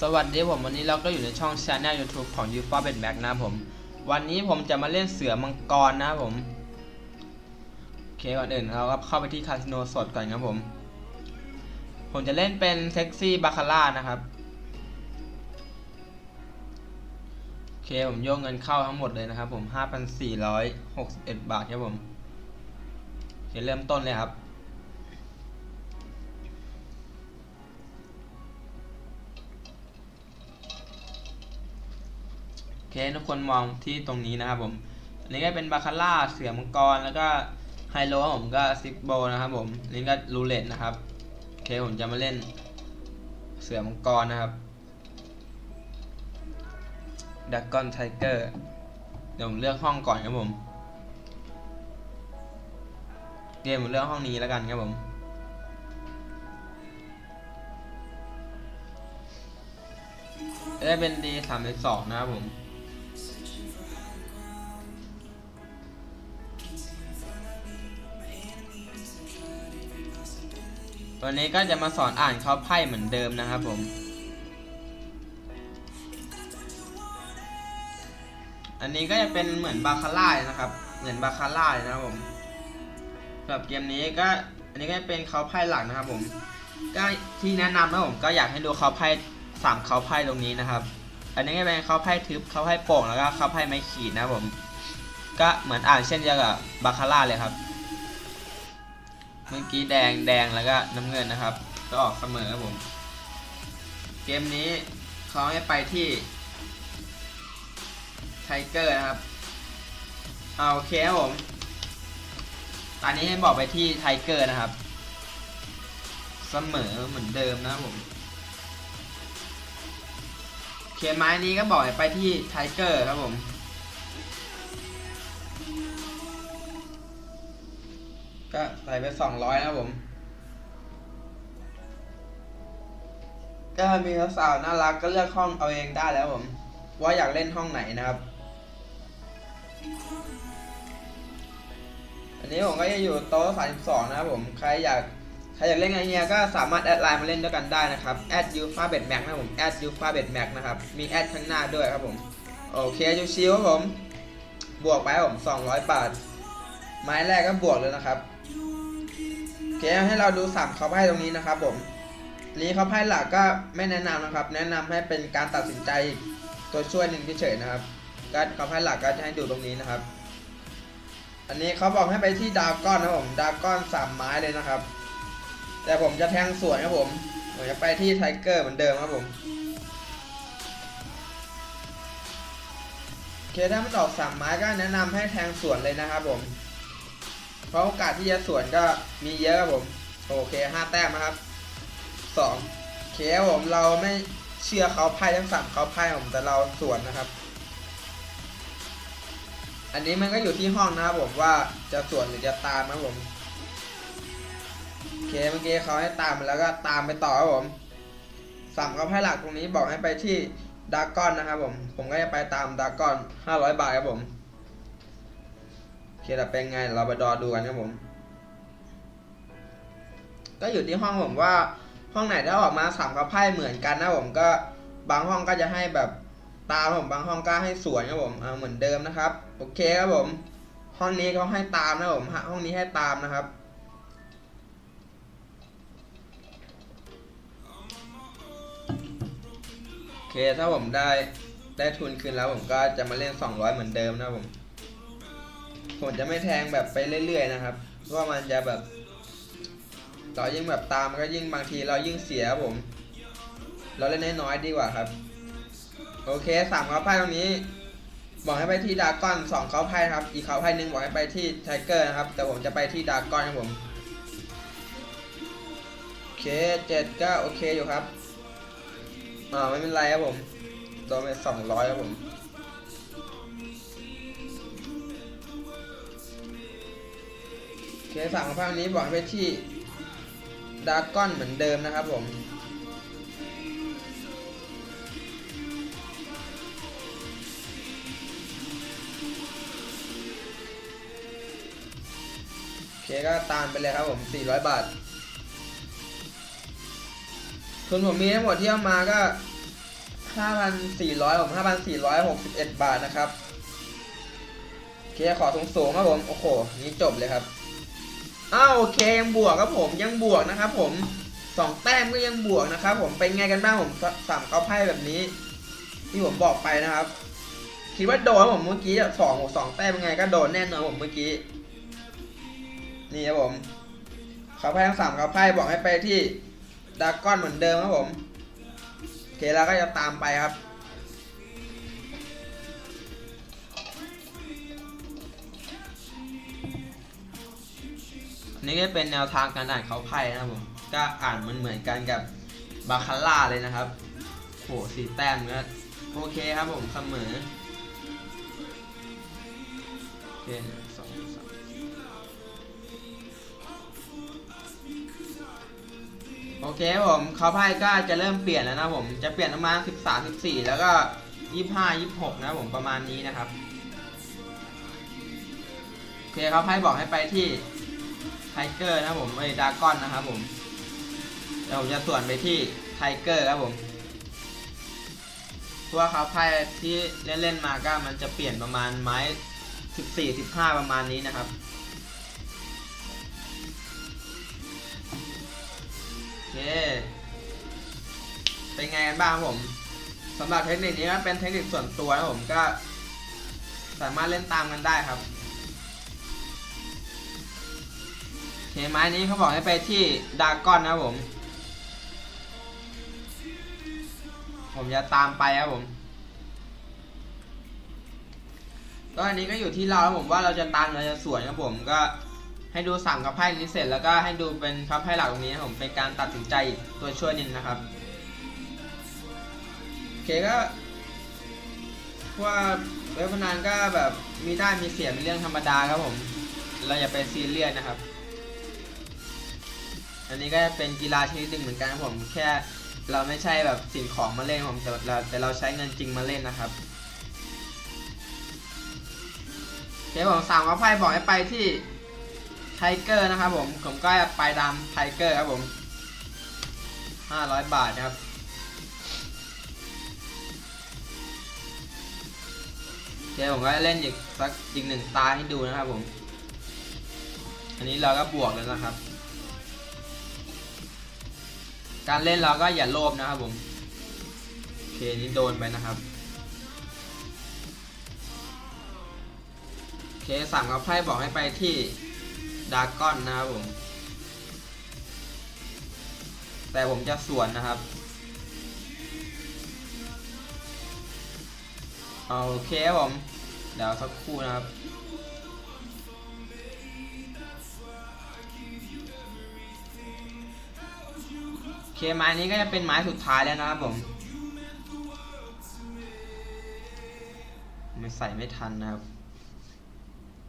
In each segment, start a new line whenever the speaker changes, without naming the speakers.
สวัสดีผมวันนี้เราก็อยู่ในช่อง Channel YouTube ของ u f o b e t Max นะผม วันนี้ผมจะมาเล่นเสือมังกรนะผม โอเคก่อนอื่นเราก็เข้าไปที่คาสิโนสดก่อนครับผม ผมจะเล่นเป็นเซ็กซี่บาคาร่านะครับ โอเคผมโยกเงินเข้าทั้งหมดเลยนะครับผม 5,461 บาทครับผมโอเคเริ่มต้นเลยครับ เคทุกคนมองที่ตรงนี้นะครับผม อันนี้ก็เป็นบาคาร่าเสือมังกรแล้วก็ไฮโลผมก็ซิกโบนะครับผมอันนี้ก็รูเล็ตนะครับโอเคผมจะมาเล่นเสือมังกรนะครับดักกอนไทเกอร์เดี๋ยวผมเลือกห้องก่อนครับผมเกมผมเลือกห้องนี้แล้วกันครับผมได้เป็น D สามสองนะครับผม วันนี้ก็จะมาสอนอ่านเขาไพ่เหมือนเดิมนะครับผม อันนี้ก็จะเป็นเหมือนบาคาร่านะครับ เหมือนบาคาร่านะครับผมสำหรับเกมนี้ก็อันนี้ก็จะเป็นเขาไพ่หลักนะครับผม ก็ที่แนะนำนะผมก็อยากให้ดูเขาไพ่สามเขาไพ่ตรงนี้นะครับ อันนี้ก็เป็นเขาไพ่ทึบเขาไพ่โป่งแล้วก็เขาไพ่ไม้ขีดนะครับผม ก็เหมือนอ่านเช่นเดียวกับบาคาร่าเลยครับ เมื่อกี้แดงแดงแล้วก็น้ำเงินนะครับก็ออกเสมอครับผม เกมนี้เขาให้ไปที่ไทเกอร์นะครับ เอาโอเคครับผมตอนนี้ให้บอกไปที่ไทเกอร์นะครับ เสมอเหมือนเดิมนะครับผมเคไม้นี้ก็บอกไปที่ไทเกอร์ครับผม ก็ใส่ไปสองร้อยนะผม ก็มีสาวน่ารักก็เลือกห้องเอาเองได้แล้วผม ว่าอยากเล่นห้องไหนนะครับ อันนี้ผมก็จะอยู่โต๊ะ32นะครับผม ใครอยากใครอยากเล่นไงเฮียก็สามารถแอดไลน์มาเล่นด้วยกันได้นะครับแอดยูฟาเบดแม็กนะผมแอดยูฟาเบดแม็กนะครับ มีแอดข้างหน้าด้วยครับผม โอเคชิวๆครับผม บวกไปครับผม200บาท ไม้แรกก็บวกเลยนะครับ โอเคให้เราดูสามเขาไพ่ตรงนี้นะครับผมนี้เขาไพ่หลักก็ไม่แนะนำนะครับ แนะนำให้เป็นการตัดสินใจตัวช่วยหนึ่งเฉยๆนะครับก็เขาไพ่หลักก็จะให้ดูตรงนี้นะครับ อันนี้เขาบอกให้ไปที่ดาวก้อนนะผมดาวก้อนสามไม้เลยนะครับ แต่ผมจะแทงสวนครับผมผมจะไปที่ไทเกอร์เหมือนเดิมครับผมโอเคถ้ามันออกสามไม้ก็แนะนำให้แทงสวนเลยนะครับผม ราะโอกาสที่จะสวนก็มีเยอะครับผม โอเคห้าแต้มนะครับสองเคผมเราไม่เชื่อเขาไพ่ทั้งสามเขาไพ่ผมแต่เราสวนนะครับ อันนี้มันก็อยู่ที่ห้องนะครับผมว่าจะสวนหรือจะตามนะผมโอเคเมื่อกี้เขาให้ตามมาแล้วก็ตามไปต่อครับผมสามเขาไพ่หลักตรงนี้บอกให้ไปที่ดากอนนะครับผม ผมก็จะไปตามดากอน500 บาทครับผม เคแต่เป็นไงเราไปดอดูกันครับผม ก็อยู่ที่ห้องผมว่า ห้องไหนถ้าออกมาสามกับไพ่เหมือนกันนะผมก็บางห้องก็จะให้แบบตามผมบางห้องก็ให้สวนครับผมเอาเหมือนเดิมนะครับ โอเคครับผม ห้องนี้เขาให้ตามนะผมห้องนี้ให้ตามนะครับโอเคถ้าผมได้ได้ทุนคืนแล้วผมก็จะมาเล่น 200 เหมือนเดิมนะผม ผมจะไม่แทงแบบไปเรื่อย ๆ นะครับเพราะว่ามันจะแบบเรายิ่งแบบตามก็ยิ่งบางทีเรายิ่งเสียผม เราเล่นน้อยๆดีกว่าครับ โอเคสามเขาไพ่ตรงนี้ บอกให้ไปที่ดากอนสองเขาไพ่ครับ อีกเขาไพ่หนึ่งบอกให้ไปที่ไทเกอร์นะครับ แต่ผมจะไปที่ดากอนครับผมโอเคเจ็ดก็โอเคอยู่ครับอ่าไม่เป็นไรครับผมตัวไปสองร้อยครับผม เคสามภาคนี้บอกไปที่ดากอนเหมือนเดิมนะครับผมโอเคก็ตามไปเลยครับผม 400 บาททุนผมมีทั้งหมดที่เอามาก็ 5,400 ผม 5,461 บาทนะครับโอเคขอสูงสูงๆครับผม โอ้โห นี้จบเลยครับ อ้าวโอเคยังบวกครับผมยังบวกนะครับผมสองแต้มก็ยังบวกนะครับผมเป็นไงกันบ้างผมสสามเขาไพ่แบบนี้ ที่ผมบอกไปนะครับ คิดว่าโดนผมเมื่อกี้สองสองแต้มยังไงก็โดนแน่นอนผมเมื่อกี้ นี่ครับผมเขาไพ่ทั้งสามเขาไพ่บอกให้ไปที่ดาก้อนเหมือนเดิมครับผมโอเคเราก็จะตามไปครับ นนี้ก็เป็นแนวทางการอ่านเขาไพ่นะครับผม ก็อ่านมันเหมือนกันกับบาคาร่าเลยนะครับโหสี่แต้มก็โอเคครับผมเสมอโอเคหนึ่งสองสามโอเคครับผมเขาไพ่ก็จะเริ่มเปลี่ยนแล้วนะผม จะเปลี่ยนประมาณสิบสามสิบสี่แล้วก็ยี่ห้ายี่หกนะผมประมาณนี้นะครับ โอเคเขาไพ่บอกให้ไปที่ ไทเกอร์นะผมไอ้ดากอนนะครับผมเดี๋ยวผมจะส่วนไปที่ไทเกอร์ครับผมเพราะว่าเขาไพ่ที่เล่นๆมาก็มันจะเปลี่ยนประมาณไม้14 15 ประมาณนี้นะครับ โอเค เป็นไงกันบ้างผมสำหรับเทคนิคนี้ก็เป็นเทคนิคส่วนตัวนะผมก็สามารถเล่นตามกันได้ครับ เคไม้นี้เขาบอกให้ไปที่ดาก้อนนะผม ผมจะตามไปครับผมก็อันนี้ก็อยู่ที่เราครับผมว่าเราจะตามเราจะสวนครับผมก็ให้ดูสั่งกับไพ่นี้เสร็จแล้วก็ให้ดูเป็นครับไพ่หลักตรงนี้นะครับผมเป็นการตัดสินใจตัวช่วยหนึงนะครับโอเคก็ว่าเว็บพนันก็แบบมีได้มีเสียเป็นเรื่องธรรมดาครับผม เราอย่าไปซีเรียสนะครับ อันนี้ก็เป็นกีฬาชนิดหนึ่งเหมือนกันครับผมแค่เราไม่ใช่แบบสิ่งของมาเล่นผมแต่เราแต่เราใช้เงินจริงมาเล่นนะครับโอเคผมสั่งว่าไพ่บอกให้ไปที่ไทเกอร์นะครับผมผมก็ไปตามไทเกอร์ครับผม500 บาทนะครับโอเคผมก็เล่นอีกสักอีกหนึ่งตาให้ดูนะครับผม อันนี้เราก็บวกแล้วนะครับ การเล่นเราก็อย่าโลภนะครับผมโอเคนี่โดนไปนะครับโอเคสั่งกับไพ่บอกให้ไปที่ดากอนนะครับผม แต่ผมจะสวนนะครับเอาโอเคผมเดี๋ยวสักครู่นะครับ เคไม้นี้ก็จะเป็นไม้สุดท้ายแล้วนะครับผมไม่ใส่ไม่ทันนะครับ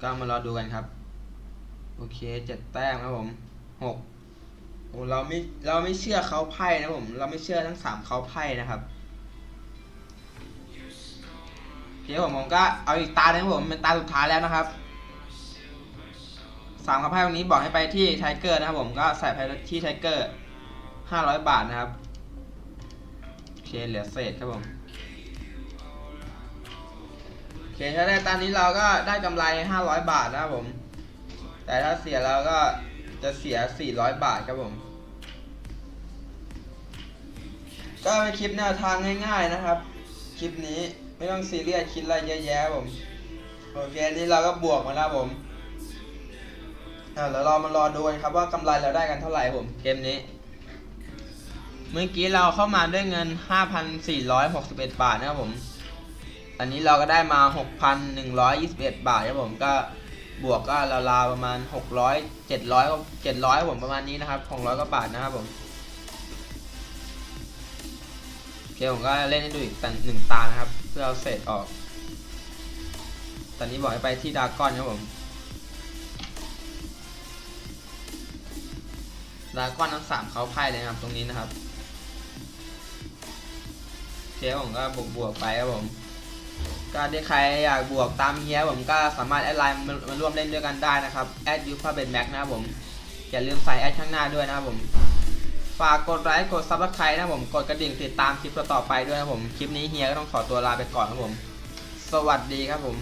ก็มารอดูกันครับ โอเคเจ็ดแต้มครับผมหกโอ้เราไม่เราไม่เชื่อเขาไพ่นะผม เราไม่เชื่อทั้งสามเขาไพ่นะครับโอเคผมผมก็เอาอีกตาหนึ่งผมเป็นตาสุดท้ายแล้วนะครับสามเขาไพ่วันนี้บอกให้ไปที่ไทเกอร์นะครับผมก็ใส่ไปที่ไทเกอร์ ห้าร้อยบาทนะครับโอเคเหลือเศษครับผมโอเคถ้าได้ตามนี้เราก็ได้กำไร500บาทนะครับผม แต่ถ้าเสียเราก็จะเสีย400บาทครับผม ก็เป็นคลิปแนวทางง่ายๆนะครับ คลิปนี้ไม่ต้องซีเรียสคิดอะไรเยอะแยะผม โอเคนี้เราก็บวกมาแล้วครับผมอ่าแล้วเรามารอดูกันครับว่ากำไรเราได้กันเท่าไหร่ครับผม เกมนี้ เมื่อกี้เราเข้ามาด้วยเงิน 5,461 บาทนะครับผม อันนี้เราก็ได้มา 6,121 บาทครับผมก็บวกก็ราวๆประมาณ 600 700ก็700ครับผมประมาณนี้นะครับ600กว่าบาทนะครับผมโอเคผมก็เล่นให้ดูอีกหนึ่งตานะครับ เพื่อเอาเศษออก ตอนนี้บอกให้ไปที่ดาก้อนครับผมดาก้อนทั้งสามเขาไพ่เลยนะครับตรงนี้นะครับ คผมก็บวกบวกๆไปครับผมก็ที่ใครอยากบวกตามเฮียผมก็สามารถแอดไลน์มามาร่วมเล่นด้วยกันได้นะครับแอดยูฟาเบนแม็กนะครับผมอย่าลืมใส่แอดข้างหน้าด้วยนะครับผมฝากกดไลค์กดซับสไครต์นะผมกดกระดิ่งติดตามคลิปต่อไปด้วยนะผมคลิปนี้เฮียก็ต้องขอตัวลาไปก่อนครับผม สวัสดีครับผม